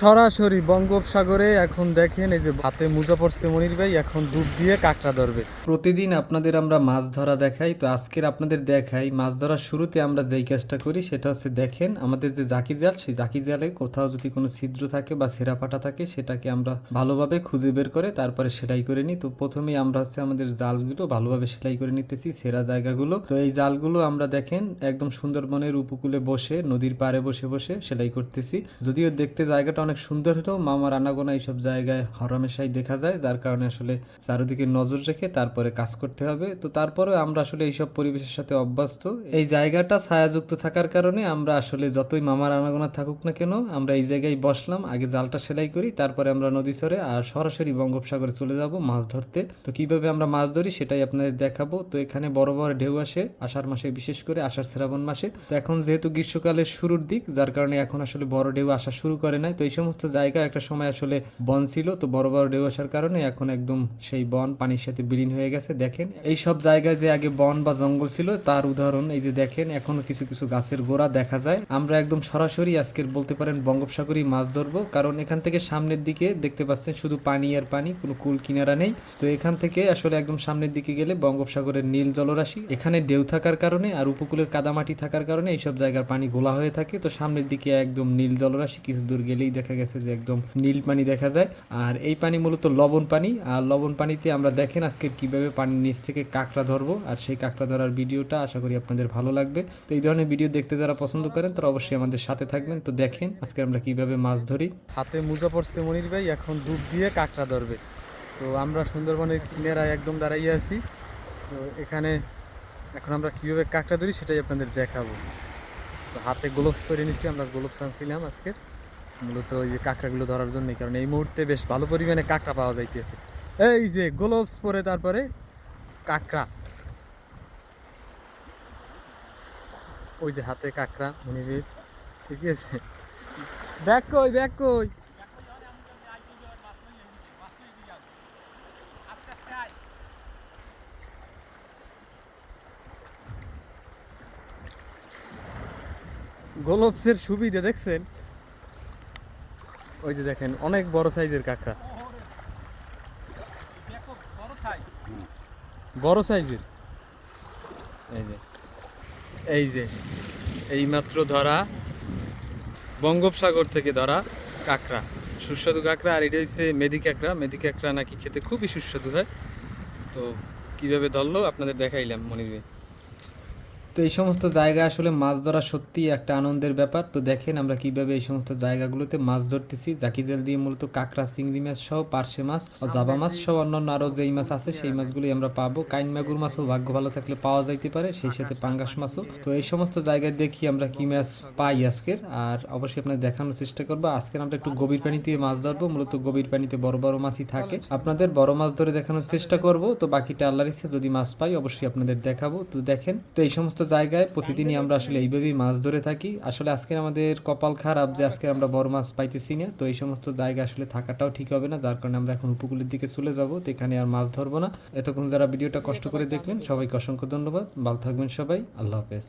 সরাসরি বঙ্গোপসাগরে এখন দেখেন এই যে হাতে মুজা পড়ছে মনির ভাই এখন ডুব দিয়ে কাঁকড়া ধরবে। প্রতিদিন আপনাদের আমরা মাছ ধরা দেখাই, তো আজকের আপনাদের দেখাই, মাছ ধরার শুরুতে আমরা যেই কাজটা করি সেটা হচ্ছে দেখেন আমাদের যে জাকি জাল, সেই জাকি জালে কোথাও যদি কোনো ছিদ্র থাকে বা সেরা ফাটা থাকে সেটাকে আমরা ভালোভাবে খুঁজে বের করে তারপরে সেলাই করে নিই। তো প্রথমেই আমরা হচ্ছে আমাদের জালগুলো ভালোভাবে সেলাই করে নিতেছি সেরা জায়গাগুলো। তো এই জালগুলো আমরা দেখেন একদম সুন্দরবনের উপকূলে বসে, নদীর পাড়ে বসে বসে সেলাই করতেছি। যদিও দেখতে জায়গাটা অনেক সুন্দর হলেও মামার আনাগোনা এইসব জায়গায় হরমেশাই দেখা যায়, যার কারণে আসলে চারিদিকে নজর রেখে তারপরে কাজ করতে হবে। তো তারপরে আমরা আসলে এইসব পরিবেশের সাথে অভ্যস্ত। এই জায়গাটা ছায়াযুক্ত থাকার কারণে আমরা আসলে যতই মামার আনাগোনা থাকুক না কেন, আমরা এই জায়গায় বসলাম, আগে জালটা সেলাই করি, তারপরে আমরা নদী সরে আর সরাসরি বঙ্গোপসাগরে চলে যাব মাছ ধরতে। তো কীভাবে আমরা মাছ ধরি সেটাই আপনাদের দেখাবো। তো এখানে বড় বড় ঢেউ আসে, আষাঢ় মাসে বিশেষ করে আষাঢ় শ্রাবণ মাসে। তো এখন যেহেতু গ্রীষ্মকালের শুরুর দিক, যার কারণে এখন আসলে বড় ঢেউ আসা শুরু করে নাই। তো এই সমস্ত জায়গা একটা সময় আসলে বন ছিল, তো বড় বড় ঢেউ আসার কারণে এখন একদম সেই বন পানির সাথে বিলীন হয়ে গেছে। দেখেন, এই সব জায়গায় যে আগে বন বা জঙ্গল ছিল, তার উদাহরণ এই যে দেখেন, এখনও কিছু কিছু গাছের গোড়া দেখা যায়। আমরা একদম সরাসরি আজকের বলতে পারেন বঙ্গোপসাগরই মাছ ধরবো, কারণ এখান থেকে সামনের দিকে দেখতে পাচ্ছেন শুধু পানি আর পানি, কোনো কুল কিনারা নেই। তো এখান থেকে আসলে একদম সামনের দিকে গেলে বঙ্গোপসাগরের নীল জলরাশি, এখানে ঢেউ থাকার কারণে আর উপকূলের কাদামাটি থাকার কারণে এইসব জায়গার পানি গোলা হয়ে থাকে। তো সামনের দিকে একদম নীল জলরাশি, কিছু দূর গেলেই দেখা গেছে যে একদম নীল পানি দেখা যায়। আর এই পানি মূলত লবণ পানি। আর লবণ পানিতে আমরা দেখেন আজকে কীভাবে পানির নিচ থেকে কাঁকড়া ধরবো। আর সেই কাঁকড়া ধরার ভিডিওটা আশা করি আপনাদের ভালো লাগবে। তো এই ধরনের ভিডিও দেখতে যারা পছন্দ করেন, তারা অবশ্যই আমাদের সাথে থাকবেন। তো দেখেন আজকে আমরা কীভাবে মাছ ধরি। হাতে মুজা পড়ছে মনির ভাই, এখন ডুব দিয়ে কাঁকড়া ধরবে। তো আমরা সুন্দরবনের কিনারায় একদম দাঁড়াইয়ে আছি। তো এখানে এখন আমরা কীভাবে কাঁকড়া ধরি সেটাই আপনাদের দেখাবো। তো হাতে গ্লোভস পরে নিচ্ছি আমরা গ্লোভস আনছিলাম আজকে। মূলত ওই যে কাঁকড়াগুলো ধরার জন্যই, কারণ এই মুহূর্তে বেশ ভালো পরিমাণে কাঁকড়া পাওয়া যাইতেছে। এই যে গ্লোভস পরে তারপরে কাঁকড়া। ওই যে হাতে কাঁকড়া মনিরের ঠিক আছে। ব্যাগ কই ব্যাগ কই? গোলপসের সুবিধা দেখছেন? ওই যে দেখেন, অনেক বড় সাইজের কাঁকড়া। বড় সাইজের? এই যে এই যে, এইমাত্র ধরা বঙ্গোপসাগর থেকে ধরা কাঁকড়া। সুস্বাদু কাঁকড়া, আর এটা হচ্ছে মেদি কাঁকড়া। মেদি কাঁকড়া নাকি খেতে খুবই সুস্বাদু হয়। তো কীভাবে ধরলো, আপনাদের দেখাইলাম, মনির ভাই। তো এই সমস্ত জায়গা আসলে মাছ ধরা সত্যি একটা আনন্দের ব্যাপার। তো দেখেন আমরা কীভাবে এই সমস্ত জায়গাগুলোতে মাছ ধরতেছি। জাকি জাল দিয়ে মূলত কাঁকড়া, চিংড়ি মাছ সহ পার্শে মাছ ও জাবা মাছ সহ অন্যান্য আরও যেই মাছ আছে সেই মাছগুলি আমরা পাবো। কাইন মাগুর মাছও ভাগ্য ভালো থাকলে পাওয়া যাইতে পারে, সেই সাথে পাঙ্গাস মাছও। তো এই সমস্ত জায়গায় দেখি আমরা কি মাছ পাই আজকের। আর অবশ্যই আপনাদের দেখানোর চেষ্টা করব। আজকের আমরা একটু গভীর পানিতে মাছ ধরবো। মূলত গভীর পানিতে বড় বড় মাছই থাকে। আপনাদের বড় মাছ ধরে দেখানোর চেষ্টা করব। তো বাকিটা আল্লাহর ইচ্ছে, যদি মাছ পাই অবশ্যই আপনাদের দেখাবো। তো দেখেন, তো এই সমস্ত জায়গায় প্রতিদিনই আমরা আসলে এইভাবেই মাছ ধরে থাকি। আসলে আজকে আমাদের কপাল খারাপ যে আজকে আমরা বড় মাছ পাইতেছি না। তো এই সমস্ত জায়গা আসলে থাকাটাও ঠিক হবে না, যার কারণে আমরা এখন উপকূলের দিকে চলে যাব। তো এখানে আর মাছ ধরবো না। এতক্ষণ যারা ভিডিওটা কষ্ট করে দেখলেন, সবাইকে অসংখ্য ধন্যবাদ। ভালো থাকবেন সবাই। আল্লাহ হাফেজ।